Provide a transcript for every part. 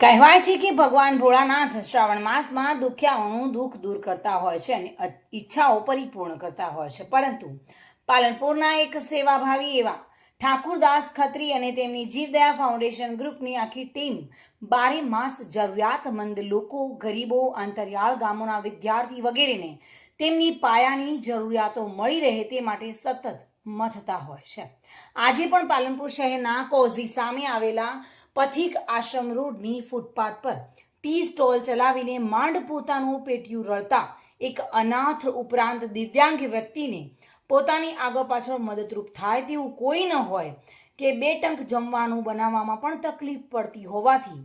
કહેવાય છે કે ભગવાન ભોળાનાથ શ્રાવણ માસમાં દુખ્યાઓનું દુઃખ દૂર કરતા હોય છે અને ઈચ્છાઓ પરિપૂર્ણ કરતા હોય છે. પરંતુ પાલનપુરના એક સેવાભાવી એવા ઠાકુરદાસ ખત્રી અને તેમની જીવદયા ફાઉન્ડેશન ગ્રુપની આખી ટીમ બારે માસ જરૂરિયાતમંદ લોકો, ગરીબો, અંતરિયાળ ગામોના વિદ્યાર્થી વગેરેને તેમની પાયાની જરૂરિયાતો મળી રહે તે માટે સતત મથતા હોય છે. આજે પણ પાલનપુર શહેરના કોઝી સામે આવેલા પથિક આશ્રમ રોડની ફૂટપાથ પર ટી સ્ટોલ ચલાવીને માંડ પોતાનું પેટિયું રળતા એક અનાથ ઉપરાંત દિવ્યાંગ વ્યક્તિને પોતાની આગળ પાછળ મદદરૂપ થાય તેવું કોઈ ન હોય કે બે ટંક જમવાનું બનાવવામાં પણ તકલીફ પડતી હોવાથી.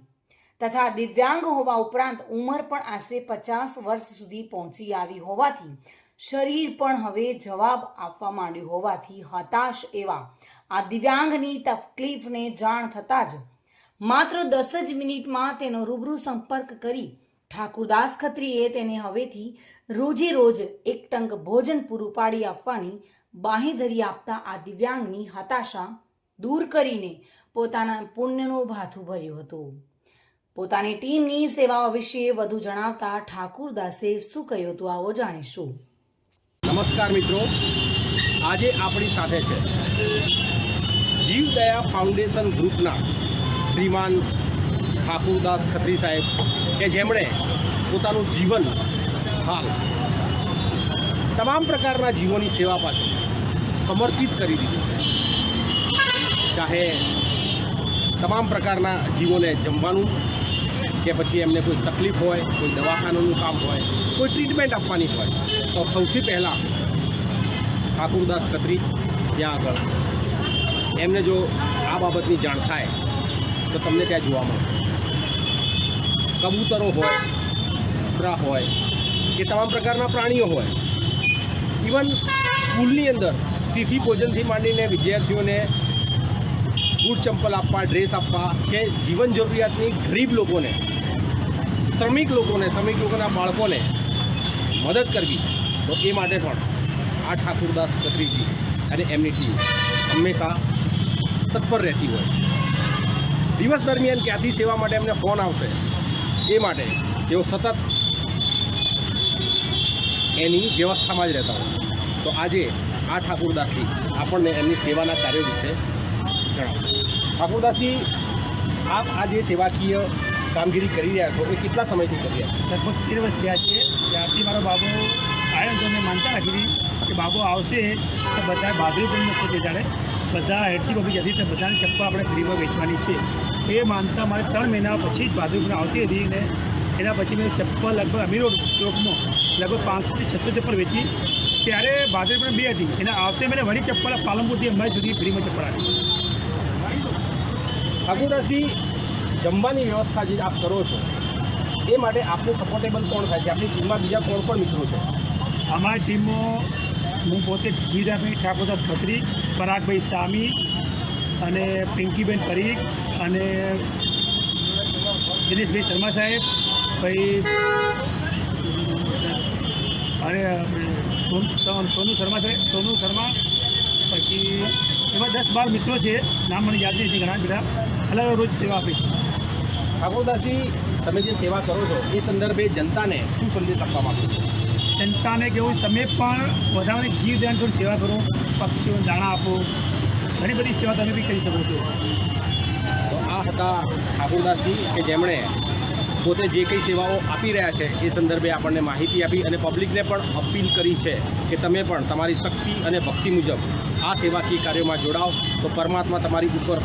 તથા દિવ્યાંગ હોવા ઉપરાંત ઉંમર પણ આશરે પચાસ વર્ષ સુધી પહોંચી આવી હોવાથી શરીર પણ હવે જવાબ આપવા માંડ્યું હોવાથી હતાશ એવા આ દિવ્યાંગની તકલીફને જાણ થતાં જ માત્ર દસ જ મિનિટમાં તેનો રૂબરૂ સંપર્ક કરી ઠાકુરદાસ ખત્રીએ તેને હવેથી રોજે રોજ એક ટંક ભોજન પૂરું પાડી આપવાની બાંહેધરી આપતા આ દિવ્યાંગની હતાશા દૂર કરીને પોતાના પુણ્યનું ભાથું ભર્યું હતું. પોતાની ટીમની સેવાઓ વિશે વધુ જણાવતા ઠાકુરદાસે શું કહ્યું હતું આવો જાણીશું. નમસ્કાર મિત્રો, આજે આપણી સાથે છે જીવદયા ફાઉન્ડેશન ગ્રુપના શ્રીમાન ઠાકુરદાસ ખત્રી સાહેબ કે જેમણે પોતાનું જીવન હાલ તમામ પ્રકારના જીવોની સેવા પાછળ સમર્પિત કરી દીધું છે. ચાહે તમામ પ્રકારના જીવોને જમવાનું કે પછી એમને કોઈ તકલીફ હોય, કોઈ દવાખાનાનું કામ હોય, કોઈ ટ્રીટમેન્ટ આપવાની હોય, તો સૌથી પહેલાં ઠાકુરદાસ ખત્રી ત્યાં આગળ. એમને જો આ બાબતની જાણ થાય તો તમને ત્યાં જોવા મળશે. કબૂતરો હોય, કૂતરા હોય કે તમામ પ્રકારના પ્રાણીઓ હોય. ઇવન સ્કૂલની અંદર તિથિ ભોજનથી માંડીને વિદ્યાર્થીઓને બૂટ ચંપલ આપવા, ડ્રેસ આપવા કે જીવન જરૂરિયાતની ગરીબ લોકોને, શ્રમિક લોકોને, શ્રમિક લોકોના બાળકોને મદદ કરવી, તો એ માટે પણ આ ઠાકુરદાસ ખત્રીજી અને એમની ટીમ હંમેશા તત્પર રહેતી હોય છે. દિવસ દરમિયાન ક્યાંથી સેવા માટે એમને ફોન આવશે એ માટે તેઓ સતત એની વ્યવસ્થામાં જ રહેતા હોય. તો આજે આ ઠાકુરદાસજી આપણને એમની સેવાના કાર્યો વિશે જણાવશે. ઠાકુરદાસજી, આપ આ જે સેવાકીય કામગીરી કરી રહ્યા છો, એ કેટલા સમયથી કરી રહ્યા લગભગ તેર વર્ષ થયા છે. ત્યારથી મારો બાબો આવ્યો તો માનતા રાખી કે બાબો આવશે તો બધા બાદરી પણ મૂકશે જાણે બધા હેડથી બબી જતી તો બધાની ચપ્પલ આપણે ફ્રીમાં વેચવાની છે. એ માનતા મારે ત્રણ મહિના પછી જ બાદરી આવતી હતી ને એના પછી મેં ચપ્પલ લગભગ અમીરો ચોકમાં લગભગ પાંચસોથી છસો ચપ્પલ વેચી. ત્યારે બાદરી પણ બે હતી. એના આવતે મેં વળી ચપ્પલ પાલનપુરથી અંબાજી સુધી ફ્રીમાં ચપ્પલ આપી. ઠાકુરદાસજી જમવાની વ્યવસ્થા જે આપ કરો છો એ માટે આપને સપોર્ટેબલ કોણ થાય છે? આપની ટીમમાં બીજા કોણ કોણ મિત્રો છે? અમારી ટીમમાં હું પોતે જીરાભાઈ ઠાકોરદાસ ખત્રી, પરાગભાઈ સામી અને પિંકીબેન પરીખ અને દિનેશભાઈ શર્મા સાહેબ, ભાઈ અને, સોન- શર્મા સાહેબ, સોનુ શર્મા, પછી એમાં દસ બાર મિત્રો છે, નામ મને યાદ નથી ઘણા બધા. અલગ રોજ સેવા આપી ઠાકોરદાસજી, તમે જે સેવા કરો છો, એ સંદર્ભે જનતાને શું સંદેશ આપવા માગો છો? જનતાને કેવું તમે પણ વધારે જીવ ધ્યાન થોડી સેવા કરો પક્ષીઓને દાણા આપો, ઘણી બધી સેવા તમે બી કરી શકો છો. તો આ હતા ઠાકુરદાસજી કે જેમણે પોતે જે કંઈ સેવાઓ આપી રહ્યા છે, એ સંદર્ભે આપણને માહિતી આપી અને પબ્લિકને પણ અપીલ કરી છે કે તમે પણ તમારી શક્તિ અને ભક્તિ મુજબ આ સેવાકીય કાર્યોમાં જોડાઓ તો પરમાત્મા તમારી ઉપર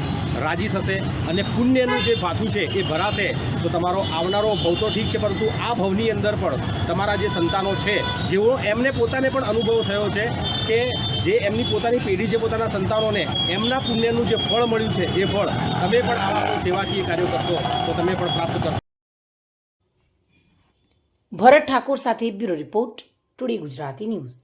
રાજી થશે અને પુણ્યનું જે ભાથું છે, એ ભરાશે. તો તમારો આવનારો ભવ તો ઠીક છે, પરંતુ આ ભવની અંદર પણ તમારા જે સંતાનો છે, જેઓ એમને પોતાને પણ અનુભવ થયો છે કે જે એમની પોતાની પેઢી છે, પોતાના સંતાનોને એમના પુણ્યનું જે ફળ મળ્યું છે, એ ફળ તમે પણ આવા સેવાકીય કાર્યો કરશો, તો તમે પણ પ્રાપ્ત કરશો. ભરત ઠાકોર સાથે bureau report today Gujarati news